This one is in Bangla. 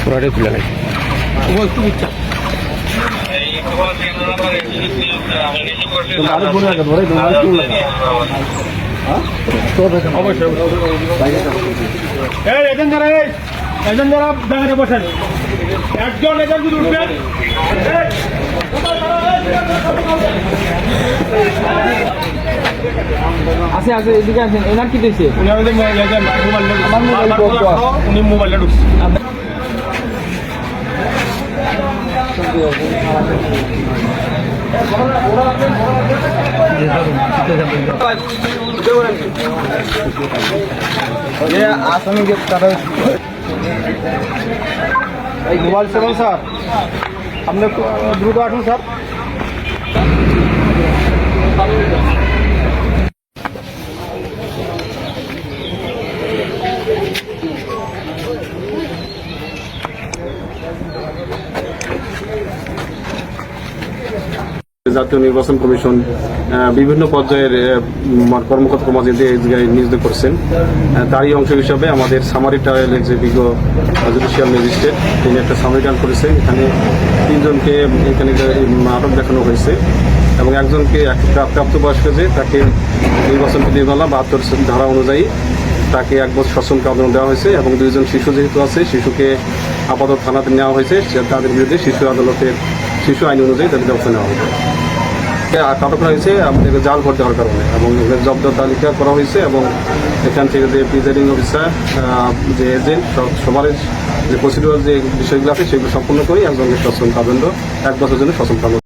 পুরাটাই খুলে নেই একটু বুঝছা এই এজন যারা বসেন। একজন যদি উঠবেন আছে আছে এদিকে আছেন এনার কি দিয়েছে উনি আমাদের মো- ইয়ে যে। আমার মোবাইল উনি মোবাইলটা ঢুকছে এই মোবাইল সেভেন স্যার। আপনি একটু দ্রুত আসুন স্যার। জাতীয় নির্বাচন কমিশন বিভিন্ন পর্যায়ের কর্মকর্তা কর্মচারীদের নিয়োজিত করছেন। তারই অংশ হিসাবে আমাদের সামারি ট্রায়ালের যে বিজ্ঞ জুডিশিয়াল ম্যাজিস্ট্রেট তিনি একটা সামারি ট্রায়াল করেছেন। এখানে তিনজনকে, এখানে আটক দেখানো হয়েছে এবং একজনকে এক প্রা- প্রাপ্তবয়স্ক যে তাকে নির্বাচন বিধিমালা বাহাত্তর ধারা অনুযায়ী তাকে এক বছর সশ্রম কারাদণ্ড দেওয়া হয়েছে এবং দুইজন শিশু যেহেতু আছে, শিশুকে আপাতত থানাতে নেওয়া হয়েছে। তাদের বিরুদ্ধে শিশু আদালতের শিশু আইন অনুযায়ী তাদের ব্যবস্থা নেওয়া হবে। আটক করা হয়েছে আমাদের জাল ভোট দেওয়ার কারণে এবং জব্দ তালিকা করা হয়েছে এবং এখান থেকে যে প্রিজাইডিং অফিসার যে এজেন্ট সবার যে প্রসিডিউর যে বিষয়গুলো আছে, সেগুলো সম্পূর্ণ করি একজনকে সচল কারাদণ্ড এক বছরের জন্য কারাদণ্ড